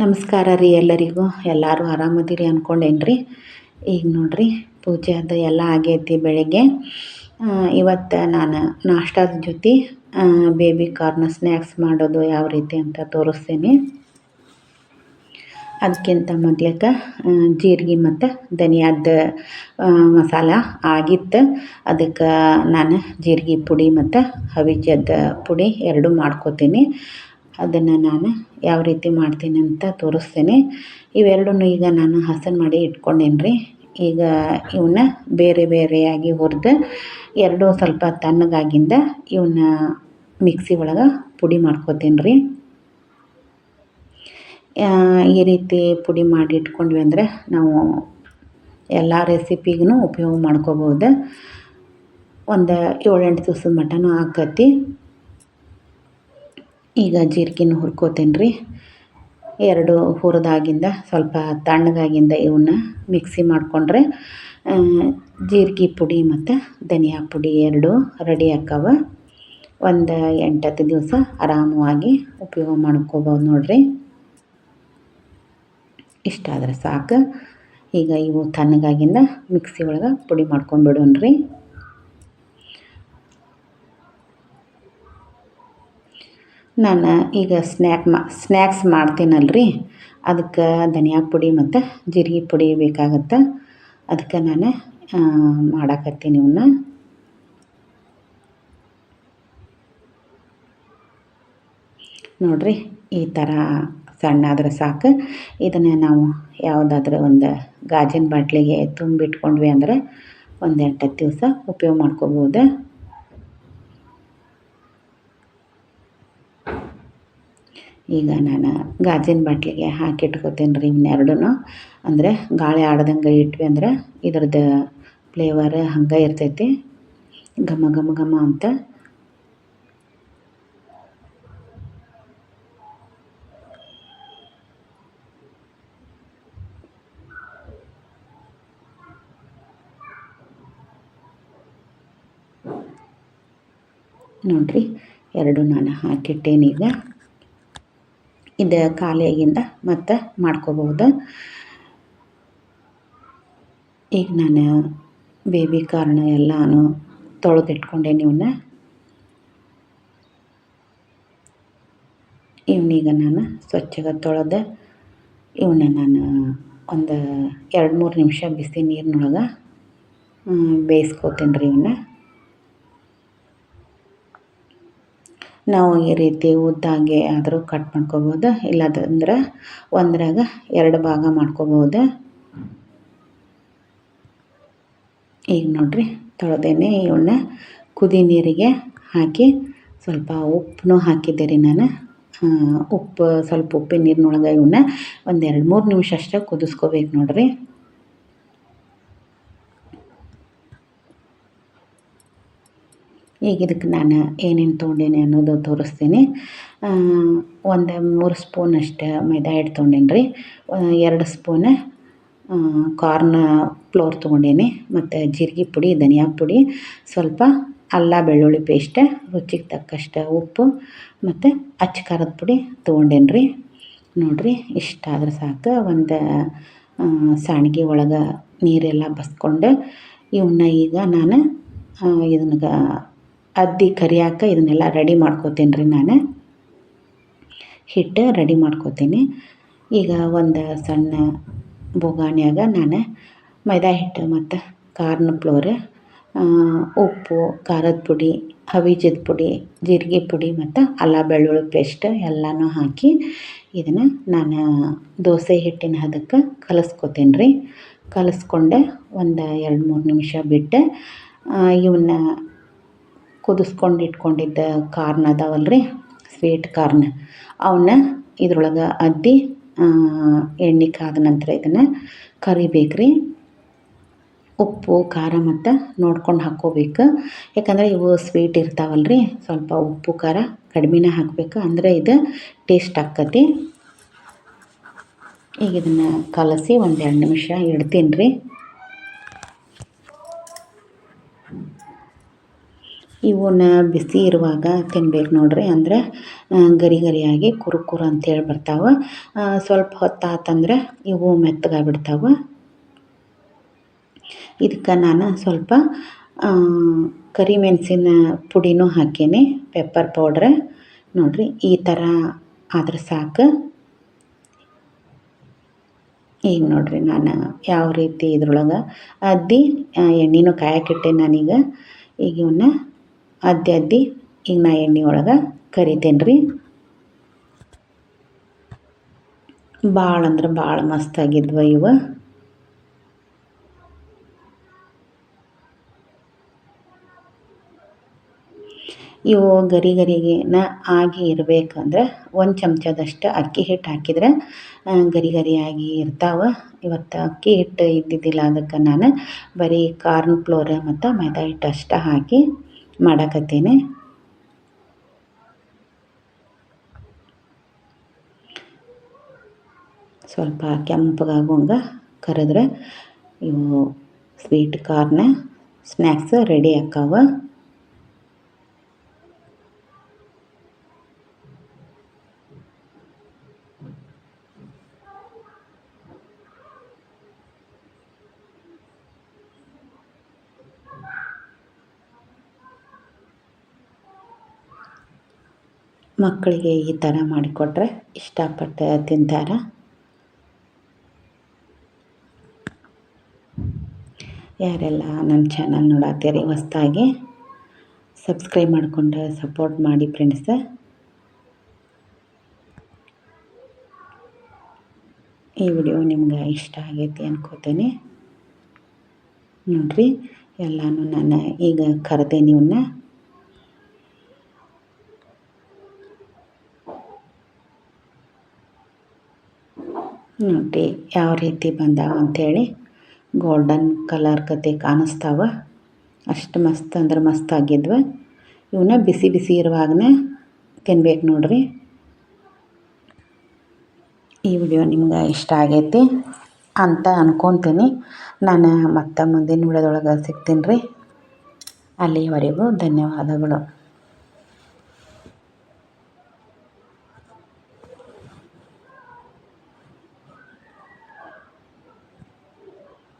ನಮಸ್ಕಾರ ರೀ ಎಲ್ಲರಿಗೂ. ಎಲ್ಲರೂ ಆರಾಮದಿರಿ ಅಂದ್ಕೊಂಡೇನ್ರಿ ಈಗ ನೋಡಿರಿ, ಪೂಜೆ ಅದು ಎಲ್ಲ ಆಗೈತಿ ಬೆಳಗ್ಗೆ. ಇವತ್ತು ನಾನು ನಾಷ್ಟಾದ ಜೊತೆ ಬೇಬಿ ಕಾರ್ನ ಸ್ನ್ಯಾಕ್ಸ್ ಮಾಡೋದು ಯಾವ ರೀತಿ ಅಂತ ತೋರಿಸ್ತೀನಿ. ಅದಕ್ಕಿಂತ ಮೊದ್ಲಕ್ಕೆ ಜೀರಿಗೆ ಮತ್ತು ಧನಿಯಾದ ಮಸಾಲ ಆಗಿತ್ತು. ಅದಕ್ಕೆ ನಾನು ಜೀರಿಗೆ ಪುಡಿ ಮತ್ತು ಹವಿಜದ ಪುಡಿ ಎರಡು ಮಾಡ್ಕೊತೀನಿ. ಅದನ್ನು ನಾನು ಯಾವ ರೀತಿ ಮಾಡ್ತೀನಿ ಅಂತ ತೋರಿಸ್ತೀನಿ. ಇವೆರಡನ್ನೂ ಈಗ ನಾನು ಹಸನ್ ಮಾಡಿ ಇಟ್ಕೊಂಡೇನಿ ರೀ ಈಗ ಇವನ್ನ ಬೇರೆ ಬೇರೆಯಾಗಿ ಹುರಿದು ಎರಡು ಸ್ವಲ್ಪ ತಣ್ಣಗಾಗಿಂದ ಇವನ್ನ ಮಿಕ್ಸಿ ಒಳಗೆ ಪುಡಿ ಮಾಡ್ಕೋತೀನಿ ರೀ ಈ ರೀತಿ ಪುಡಿ ಮಾಡಿ ಇಟ್ಕೊಂಡ್ವಿ ಅಂದರೆ ನಾವು ಎಲ್ಲ ರೆಸಿಪಿಗೂ ಉಪಯೋಗ ಮಾಡ್ಕೋಬೋದು. ಒಂದು ಏಳೆಂಟು ದಿವ್ಸದ ಮಟನೂ ಆಕತಿ ಈಗ ಜೀರಿಗೆನ ಹುರ್ಕೋತೇನೆ ರೀ ಎರಡು ಹುರಿದಾಗಿಂದ, ಸ್ವಲ್ಪ ತಣ್ಣಗಾಗಿಂದ ಇವನ್ನ ಮಿಕ್ಸಿ ಮಾಡಿಕೊಂಡ್ರೆ ಜೀರಿಗೆ ಪುಡಿ ಮತ್ತು ಧನಿಯಾ ಪುಡಿ ಎರಡು ರೆಡಿ ಆಕ್ಕವ. ಒಂದು ಎಂಟತ್ತು ದಿವಸ ಆರಾಮವಾಗಿ ಉಪಯೋಗ ಮಾಡ್ಕೋಬೋದು ನೋಡ್ರಿ. ಇಷ್ಟ ಆದ್ರೆ ಸಾಕು. ಈಗ ಇವು ತಣ್ಣಗಾಗಿಂದ ಮಿಕ್ಸಿ ಒಳಗೆ ಪುಡಿ ಮಾಡ್ಕೊಂಡ್ಬಿಡೋಣ್ರಿ ನಾನು ಈಗ ಸ್ನ್ಯಾಕ್ ಮಾ ಸ್ನ್ಯಾಕ್ಸ್ ಮಾಡ್ತೀನಲ್ರಿ. ಅದಕ್ಕೆ ಧನಿಯಾ ಪುಡಿ ಮತ್ತು ಜೀರಿಗೆ ಪುಡಿ ಬೇಕಾಗತ್ತೆ. ಅದಕ್ಕೆ ನಾನು ಮಾಡಾಕತ್ತೀನಿ ಇವನ್ನ ನೋಡಿರಿ, ಈ ಥರ ಸಣ್ಣ ಆದರೆ ಸಾಕು. ಇದನ್ನು ನಾವು ಯಾವುದಾದ್ರೂ ಒಂದು ಗಾಜಿನ ಬಾಟ್ಲಿಗೆ ತುಂಬಿಟ್ಕೊಂಡ್ವಿ ಅಂದ್ರೆ ಒಂದು ಎಂಟತ್ತು ದಿವಸ ಉಪಯೋಗ ಮಾಡ್ಕೋಬೋದು. ಈಗ ನಾನು ಗಾಜಿನ ಬಾಟ್ಲಿಗೆ ಹಾಕಿ ಇಟ್ಕೋತೀನಿ ರೀ ಇವನ್ನೆರಡೂ ಅಂದರೆ ಗಾಳಿ ಆಡ್ದಂಗೆ ಇಟ್ವಿ ಅಂದ್ರೆ ಇದ್ರದ್ದು ಫ್ಲೇವರ್ ಹಂಗೆ ಇರ್ತೈತಿ. ಘಮ ಘಮ ಘಮ ಅಂತ. ನೋಡಿರಿ, ಎರಡು ನಾನು ಹಾಕಿಟ್ಟೇನೀಗ. ಇದು ಖಾಲಿಯಾಗಿಂದ ಮತ್ತೆ ಮಾಡ್ಕೋಬೋದು ಈಗ ನಾನು ಬೇಬಿ ಕಾರ್ನ ಎಲ್ಲಾನು ತೊಳೆದಿಟ್ಕೊಂಡೇನಿ ಇವನ್ನ ಇವನೀಗ ನಾನು ಸ್ವಚ್ಛಗೆ ತೊಳೆದು ಇವನ್ನ ನಾನು ಒಂದು ಎರಡು ಮೂರು ನಿಮಿಷ ಬಿಸಿ ನೀರಿನೊಳಗೆ ಬೇಯಿಸ್ಕೋತೀನಿ ರೀ ಇವನ್ನ ನಾವು ಈ ರೀತಿ ಉದ್ದಾಗೆ ಆದರೂ ಕಟ್ ಮಾಡ್ಕೋಬೋದು. ಇಲ್ಲದಂದ್ರೆ ಒಂದ್ರಾಗ ಎರಡು ಭಾಗ ಮಾಡ್ಕೋಬೋದು. ಈಗ ನೋಡ್ರಿ, ತೊಳೆದೇನೆ ಇವನ್ನ ಕುದಿ ನೀರಿಗೆ ಹಾಕಿ ಸ್ವಲ್ಪ ಉಪ್ಪನ್ನು ಹಾಕಿದ್ದೆ ರೀ ನಾನು ಉಪ್ಪು, ಸ್ವಲ್ಪ ಉಪ್ಪಿನ ನೀರಿನೊಳಗೆ ಇವನ್ನ ಒಂದು ಎರಡು ಮೂರು ನಿಮಿಷ ಅಷ್ಟೇ ಕುದಿಸ್ಕೋಬೇಕು ನೋಡಿರಿ. ಈಗ ಇದಕ್ಕೆ ನಾನು ಏನೇನು ತೊಗೊಂಡೇನೆ ಅನ್ನೋದು ತೋರಿಸ್ತೀನಿ. ಒಂದು ಮೂರು ಸ್ಪೂನ್ ಅಷ್ಟೇ ಮೈದಾ ಹಿಟ್ಟು ತೊಗೊಂಡೇನಿ ರೀ. ಎರಡು ಸ್ಪೂನ್ ಕಾರ್ನ್ ಫ್ಲೋರ್ ತೊಗೊಂಡೇನಿ. ಮತ್ತು ಜೀರಿಗೆ ಪುಡಿ, ಧನಿಯಾ ಪುಡಿ, ಸ್ವಲ್ಪ ಅಲ್ಲ ಬೆಳ್ಳುಳ್ಳಿ ಪೇಸ್ಟ್, ರುಚಿಗೆ ತಕ್ಕಷ್ಟು ಉಪ್ಪು, ಮತ್ತು ಅಚ್ಚ ಖಾರದ ಪುಡಿ ತೊಗೊಂಡೇನಿ ರೀ. ನೋಡಿರಿ, ಇಷ್ಟ ಆದ್ರೆ ಸಾಕು. ಒಂದು ಸಾಣಿಗೆ ಒಳಗೆ ನೀರೆಲ್ಲ ಬಸ್ಕೊಂಡು ಇವನ್ನ ಈಗ ನಾನು ಇದನ್ನ ಅದ್ದಿ ಕರಿಯಾಕ ಇದನ್ನೆಲ್ಲ ರೆಡಿ ಮಾಡ್ಕೋತೀನಿ ರೀ ನಾನು. ಹಿಟ್ಟು ರೆಡಿ ಮಾಡ್ಕೋತೀನಿ. ಈಗ ಒಂದು ಸಣ್ಣ ಬೋಗಾಣಿಯಾಗ ನಾನು ಮೈದಾ ಹಿಟ್ಟು ಮತ್ತು ಕಾರ್ನ್ ಫ್ಲೋರ್ ಉಪ್ಪು, ಖಾರದ ಪುಡಿ, ಹವಿಜದ ಪುಡಿ, ಜೀರಿಗೆ ಪುಡಿ ಮತ್ತು ಅಲ್ಲ ಬೆಳ್ಳುಳ್ಳಿ ಪೇಸ್ಟ್ ಎಲ್ಲನೂ ಹಾಕಿ ಇದನ್ನು ನಾನು ದೋಸೆ ಹಿಟ್ಟಿನ ಹದಕ್ಕೆ ಕಲಿಸ್ಕೊತೀನಿ ರೀ ಕಲಸ್ಕೊಂಡೆ ಒಂದು ಎರಡು ಮೂರು ನಿಮಿಷ ಬಿಟ್ಟು ಇವನ್ನ ಕುದಿಸ್ಕೊಂಡು ಇಟ್ಕೊಂಡಿದ್ದ ಕಾರ್ನ್ ಅದಾವಲ್ಲ ರೀ ಸ್ವೀಟ್ ಕಾರ್ನ್. ಅವನ್ನ ಇದ್ರೊಳಗೆ ಅದ್ದಿ ಎಣ್ಣೆ ಕಾದ ನಂತರ ಇದನ್ನು ಕರಿಬೇಕು ರೀ ಉಪ್ಪು, ಖಾರ ಮತ್ತು ನೋಡ್ಕೊಂಡು ಹಾಕ್ಕೋಬೇಕು. ಯಾಕಂದರೆ ಇವು ಸ್ವೀಟ್ ಇರ್ತಾವಲ್ಲ ರೀ ಸ್ವಲ್ಪ ಉಪ್ಪು, ಖಾರ ಕಡಿಮೆನೇ ಹಾಕಬೇಕು. ಅಂದರೆ ಇದು ಟೇಸ್ಟ್ ಆಕ್ಕತಿ ಈಗ ಇದನ್ನು ಕಲಸಿ ಒಂದು ಎರಡು ನಿಮಿಷ ಇಡ್ತೀನಿ ರೀ ಇವನ್ನ ಬಿಸಿ ಇರುವಾಗ ತಿನ್ಬೇಕು ನೋಡ್ರಿ. ಅಂದ್ರೆ ಗರಿ ಗರಿಯಾಗಿ ಕುರು ಕುರು ಅಂತೇಳಿ ಬರ್ತಾವೆ. ಸ್ವಲ್ಪ ಹೊತ್ತಾತಂದ್ರೆ ಇವು ಮೆತ್ತಗಾಗ್ಬಿಡ್ತಾವೆ. ಇದಕ್ಕೆ ನಾನು ಸ್ವಲ್ಪ ಕರಿಮೆಣಸಿನ ಪುಡಿನೂ ಹಾಕೀನಿ ಪೆಪ್ಪರ್ ಪೌಡ್ರ್ ನೋಡಿರಿ, ಈ ಥರ ಆದ್ರೆ ಸಾಕು. ಈಗ ನೋಡ್ರಿ, ನಾನು ಯಾವ ರೀತಿ ಇದ್ರೊಳಗೆ ಅದ್ದಿ ಎಣ್ಣೆನೂ ಕಾಯಕ್ಕಿಟ್ಟೆ ನಾನೀಗ. ಈಗ ಇವನ್ನ ಅದ್ದಿ ಅದ್ದಿ ಈಗ ನಾ ಎಣ್ಣೆ ಒಳಗೆ ಕರಿತೇನೆ ರೀ ಭಾಳ ಅಂದ್ರೆ ಭಾಳ ಮಸ್ತಾಗಿದ್ವು ಇವ. ಇವು ಗರಿ ಗರಿಗೆನ ಆಗಿ ಇರಬೇಕಂದ್ರೆ ಒಂದು ಚಮಚದಷ್ಟು ಅಕ್ಕಿ ಹಿಟ್ಟು ಹಾಕಿದ್ರೆ ಗರಿ ಗರಿಯಾಗಿ ಇರ್ತಾವೆ. ಇವತ್ತು ಅಕ್ಕಿ ಹಿಟ್ಟು ಇದ್ದಿದ್ದಿಲ್ಲ ಅದಕ್ಕೆ ನಾನು ಬರೀ ಕಾರ್ನ್ ಫ್ಲೋರ್ ಮತ್ತು ಮೈದಾ ಹಿಟ್ಟು ಅಷ್ಟೇ ಹಾಕಿ ಮಾಡಕತ್ತೀನಿ. ಸ್ವಲ್ಪ ಕೆಂಪಗಾಗುವಂಗೆ ಕರೆದ್ರೆ ಇವು ಸ್ವೀಟ್ ಕಾರ್ನ ಸ್ನ್ಯಾಕ್ಸ್ ರೆಡಿ ಆಕ್ಕಾವ ಮಕ್ಕಳಿಗೆ ಈ ಥರ ಮಾಡಿಕೊಟ್ರೆ ಇಷ್ಟಪಟ್ಟು ತಿಂತಾರೆ ಯಾರೆಲ್ಲ ನನ್ನ ಚಾನಲ್ ನೋಡತ್ತೀರಿ ಹೊಸ್ದಾಗಿ, ಸಬ್ಸ್ಕ್ರೈಬ್ ಮಾಡಿಕೊಂಡು ಸಪೋರ್ಟ್ ಮಾಡಿ ಫ್ರೆಂಡ್ಸ. ಈ ವಿಡಿಯೋ ನಿಮ್ಗೆ ಇಷ್ಟ ಆಗೈತಿ ಅನ್ಕೋತೀನಿ. ನೋಡಿರಿ, ಎಲ್ಲನೂ ನಾನು ಈಗ ಕರೆದೆ ಇವನ್ನ ನೋಡಿ ಯಾವ ರೀತಿ ಬಂದಾವ ಅಂಥೇಳಿ ಗೋಲ್ಡನ್ ಕಲರ್ ಕತೆ ಕಾಣಿಸ್ತಾವ. ಅಷ್ಟು ಮಸ್ತ್ ಅಂದ್ರೆ ಮಸ್ತ್ ಆಗಿದ್ವ. ಇವನ್ನ ಬಿಸಿ ಬಿಸಿ ಇರುವಾಗನೇ ತಿನ್ಬೇಕು ನೋಡ್ರಿ. ಈ ವಿಡಿಯೋ ನಿಮ್ಗೆ ಇಷ್ಟ ಆಗೈತಿ ಅಂತ ಅನ್ಕೊತೀನಿ. ನಾನು ಮತ್ತೆ ಮುಂದಿನ ವಿಡಿಯೋದೊಳಗೆ ಸಿಗ್ತೀನಿ ರೀ. ಅಲ್ಲಿವರೆಗೂ ಧನ್ಯವಾದಗಳು.